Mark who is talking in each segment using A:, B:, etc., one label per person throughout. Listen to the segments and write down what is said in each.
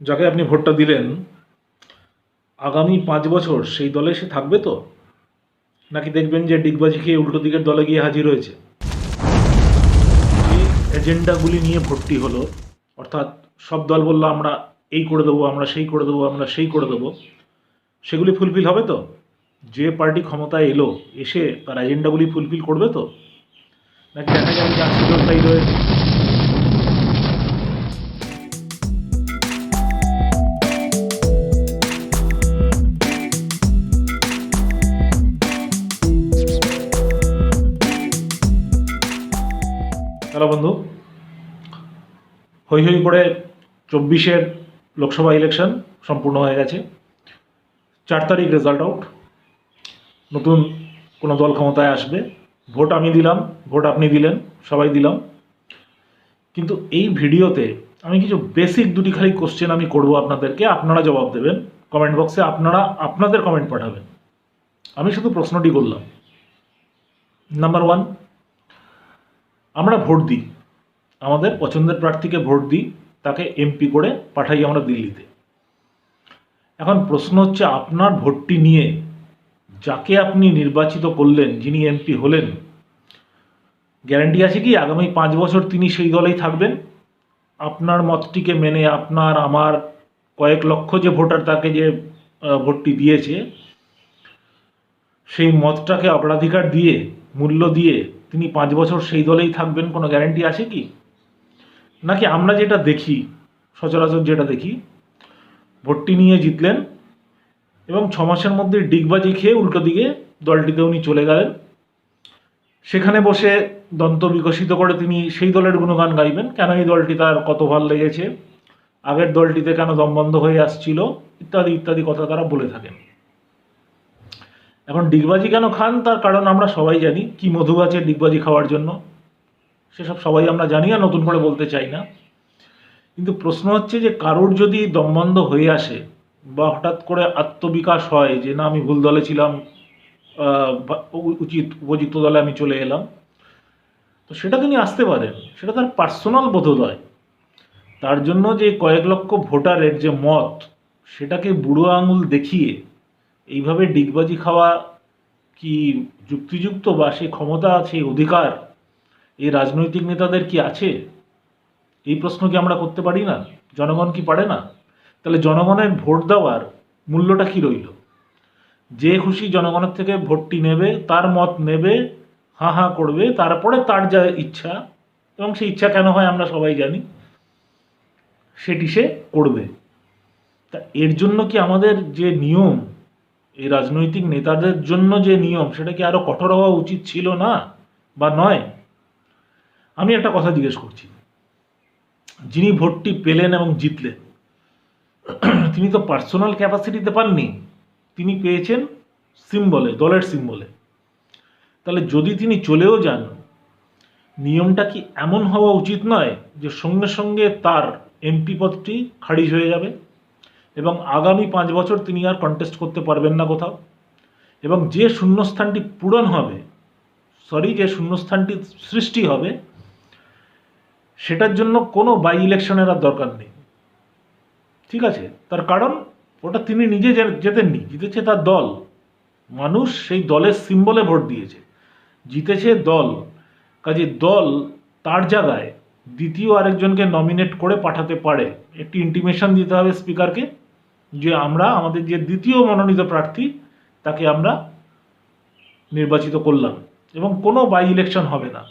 A: যাকে আপনি ভোটটা দিলেন, আগামী পাঁচ বছর সেই দলে সে থাকবে তো? নাকি দেখবেন যে ডিগবাজি খেয়ে উল্টো দিকের দলে গিয়ে হাজির হয়েছে? যে এজেন্ডাগুলি নিয়ে ভর্তি হলো, অর্থাৎ সব দল বলল, আমরা এই করে দেবো, আমরা সেই করে দেবো, আমরা সেই করে দেবো। সেগুলি ফুলফিল হবে তো? যে পার্টি ক্ষমতায় এলো, এসে তার এজেন্ডাগুলি ফুলফিল করবে তো? নাকি দেখা যাবে যা ছিল তাই রয়ে হ্যালো বন্ধু। হই হই করে চব্বিশের লোকসভা ইলেকশন সম্পূর্ণ হয়ে গেছে। চার তারিখ রেজাল্ট আউট নতুন কোনো দল ক্ষমতায় আসবে। ভোট আমি দিলাম, ভোট আপনি দিলেন, সবাই দিলাম। কিন্তু এই ভিডিওতে আমি কিছু বেসিক দুটি খালি কোশ্চেন আমি করব আপনাদেরকে। আপনারা জবাব দেবেন। কমেন্ট বক্সে আপনারা, আপনাদের কমেন্ট পাঠাবেন। আমি শুধু প্রশ্নটি করলাম। নাম্বার ওয়ান আমরা ভোট দিই। আমাদের পছন্দের প্রার্থীকে ভোট দিই, তাকে এমপি করে পাঠাই আমরা দিল্লিতে। এখন প্রশ্ন হচ্ছে, আপনার ভোটটি নিয়ে যাকে আপনি নির্বাচিত করলেন, যিনি এমপি হলেন, গ্যারান্টি আছে কি? আগামী পাঁচ বছর তিনি সেই দলেই থাকবেন? আপনার মতটিকে মেনে আপনার, আমার কয়েক লক্ষ যে ভোটার তাকে যে ভোটটি দিয়েছে, সেই মতটাকে অগ্রাধিকার দিয়ে, মূল্য দিয়ে তিনি পাঁচ বছর সেই দলেই থাকবেন, কোনো গ্যারান্টি আছে কি? নাকি আমরা যেটা দেখি, সচরাচর যেটা দেখি ভোটটি নিয়ে জিতলেন এবং ছ মাসের মধ্যে ডিগবাজি খেয়ে উল্টো দিকে দলটিতে উনি চলে গেলেন। সেখানে বসে দন্ত বিকশিত করে তিনি সেই দলের গুণগান গাইবেন। কেন এই দলটি তার কত ভালো লেগেছে? আগের দলটিতে কেন দমবন্ধ হয়ে আসছিল? ইত্যাদি ইত্যাদি কথা তারা বলে থাকেন। এখন ডিগবাজি কেন খান? তার কারণ আমরা সবাই জানি। কি মধু আছে ডিগবাজি খাওয়ার জন্য? সেসব সবাই আমরা জানি আর নতুন করে বলতে চাই না। কিন্তু প্রশ্ন হচ্ছে যে, কারোর যদি দমবন্ধ হয়ে আসে বা হঠাৎ করে আত্মবিকাশ হয় যে, না, আমি ভুল দলে ছিলাম উচিত, উপযুক্ত দলে আমি চলে এলাম, তো সেটা তিনি আসতে পারেন। সেটা তার পার্সোনাল বোধোদয়। তার জন্য যে কয়েক লক্ষ ভোটারের যে মত, সেটাকে বুড়ো আঙুল দেখিয়ে এইভাবে ডিগবাজি খাওয়া কি যুক্তিযুক্ত বা সেই ক্ষমতা আছে অধিকার এই রাজনৈতিক নেতাদের কি আছে? এই প্রশ্ন কি আমরা করতে পারি না? জনগণ কি পারে না? তাহলে জনগণের ভোট দেওয়ার মূল্যটা কি রইল? যে খুশি জনগণের থেকে ভোটটি নেবে, তার মত নেবে, হাঁ হাঁ করবে, তারপরে তার যা ইচ্ছা এবং সেই ইচ্ছা কেন হয় আমরা সবাই জানি, সেটি সে করবে। তা এর জন্য কি আমাদের যে নিয়ম এই রাজনৈতিক নেতাদের জন্য যে নিয়ম, সেটা কি আরও কঠোর হওয়া উচিত ছিল না? বা নয়? আমি একটা কথা জিজ্ঞেস করছি। যিনি ভোটটি পেলেন এবং জিতলেন, তিনি তো পার্সোনাল ক্যাপাসিটিতে পাননি। তিনি পেয়েছেন সিম্বলে, দলের সিম্বলে। তাহলে যদি তিনি চলেও যান, নিয়মটা কি এমন হওয়া উচিত নয় যে সঙ্গে সঙ্গে তার এমপি পদটি খারিজ হয়ে যাবে? এবং আগামী পাঁচ বছর তিনি আর কন্টেস্ট করতে পারবেন না কোথাও। এবং যে শূন্যস্থানটি পূরণ হবে সরি যে শূন্যস্থানটি সৃষ্টি হবে, সেটার জন্য কোনো বাই ইলেকশনের আর দরকার নেই। ঠিক আছে? তার কারণ, ওটা তিনি নিজে জেতেননি, জিতেছে তার দল। মানুষ সেই দলের সিম্বলে ভোট দিয়েছে। জিতেছে দল। কাজে দল তার জায়গায় দ্বিতীয় আরেকজনকে নমিনেট করে পাঠাতে পারে। একটি ইন্টিমেশন দিতে হবে স্পিকারকে যে আমরা আমাদের যে দ্বিতীয় মনোনীত প্রার্থী, তাকে আমরা নির্বাচিত করলাম এবং কোনো বাই ইলেকশন হবে না।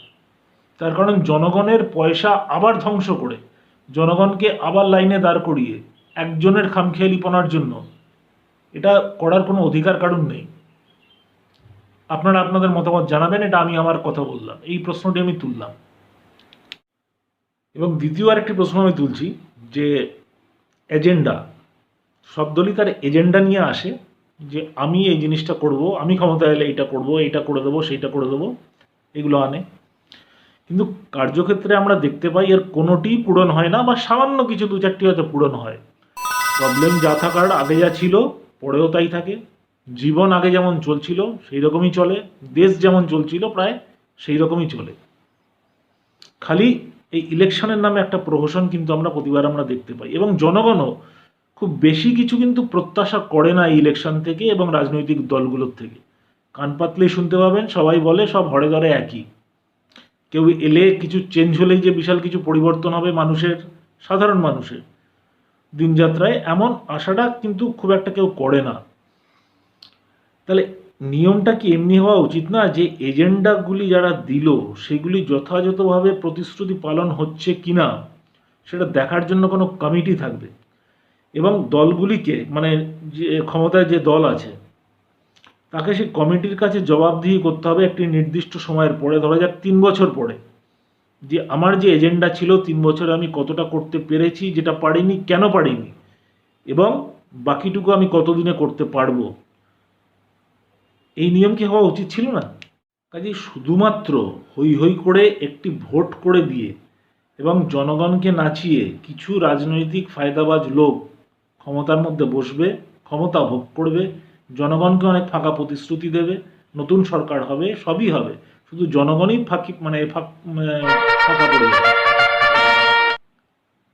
A: তার কারণ জনগণের পয়সা আবার ধ্বংস করে, জনগণকে আবার লাইনে দাঁড় করিয়ে একজনের খামখেয়ালিপনার জন্য। এটা করার কোনো অধিকার কারণ নেই। আপনারা আপনাদের মতামত জানাবেন, এটা আমি আমার কথা বললাম। এই প্রশ্নটি আমি তুললাম। এবং দ্বিতীয় আরেকটি প্রশ্ন আমি তুলছি, যে এজেন্ডা সব দলই তার এজেন্ডা নিয়ে আসে যে আমি এই জিনিসটা করব, আমি ক্ষমতা এলে এইটা করব, এইটা করে দেবো, সেইটা করে দেবো, এগুলো আনে। কিন্তু কার্যক্ষেত্রে আমরা দেখতে পাই এর কোনোটিই পূরণ হয় না বা সামান্য কিছু দু চারটি হয়তো পূরণ হয়। প্রবলেম যা থাকার আগে যা ছিল, পরেও তাই থাকে। জীবন আগে যেমন চলছিল সেই রকমই চলে। দেশ যেমন চলছিল, প্রায় সেই রকমই চলে। খালি এই ইলেকশনের নামে একটা প্রহসন কিন্তু আমরা প্রতিবার আমরা দেখতে পাই। এবং জনগণও খুব বেশি কিছু কিন্তু প্রত্যাশা করে না এই ইলেকশন থেকে এবং রাজনৈতিক দলগুলোর থেকে। কান পাতলেই শুনতে পাবেন, সবাই বলে সব হরে ধরে একই। কেউ এলে কিছু চেঞ্জ হলেই যে বিশাল কিছু পরিবর্তন হবে মানুষের, সাধারণ মানুষের। দিনযাত্রায় এমন আশাটা কিন্তু খুব একটা কেউ করে না। তাহলে নিয়মটা কি এমনি হওয়া উচিত না যে এজেন্ডাগুলি যারা দিল, সেগুলি যথাযথভাবে প্রতিশ্রুতি পালন হচ্ছে কি না সেটা দেখার জন্য কোনো কমিটি থাকবে? এবং দলগুলিকে মানে যে ক্ষমতায় যে দল আছে, তাকে সেই কমিটির কাছে জবাবদিহি করতে হবে একটি নির্দিষ্ট সময়ের পরে, ধরা যাক তিন বছর পরে। যে আমার যে এজেন্ডা ছিল, তিন বছরে আমি কতটা করতে পেরেছি, যেটা পারিনি, কেন পারিনি, এবং বাকিটুকু আমি কতদিনে করতে পারব, এই নিয়ম কি হওয়া উচিত ছিল না? কাজে শুধুমাত্র হই হই করে একটি ভোট করে দিয়ে এবং জনগণকে নাচিয়ে কিছু রাজনৈতিক ফায়দাবাজ লোক ক্ষমতার মধ্যে বসবে, ক্ষমতা ভোগ করবে, জনগণকে অনেক ফাঁকা প্রতিশ্রুতি দেবে, নতুন সরকার হবে, সবই হবে। শুধু জনগণই ফাঁকি মানে ফাঁক পড়ে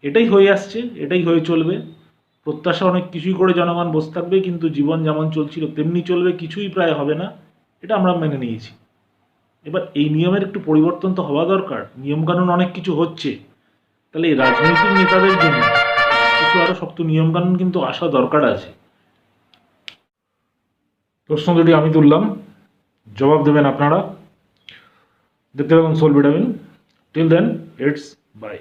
A: এটাই হয়ে আসছে, এটাই হয়ে চলবে। প্রত্যাশা অনেক কিছুই করে জনগণ বসে থাকবে, কিন্তু জীবন যেমন চলছিল, তেমনি চলবে, কিছুই প্রায় হবে না। এটা আমরা মেনে নিয়েছি। এবার এই নিয়মের একটু পরিবর্তন তো হওয়া দরকার। নিয়মকানুন অনেক কিছু হচ্ছে। তাহলে এই রাজনৈতিক নেতাদের জন্য কিছু আরও শক্ত নিয়মকানুন কিন্তু আসা দরকার আছে। প্রশ্ন দুটি আমি তুললাম, জবাব দেবেন আপনারা। দেখতে থাকুন soul vitamin. Till then it's bye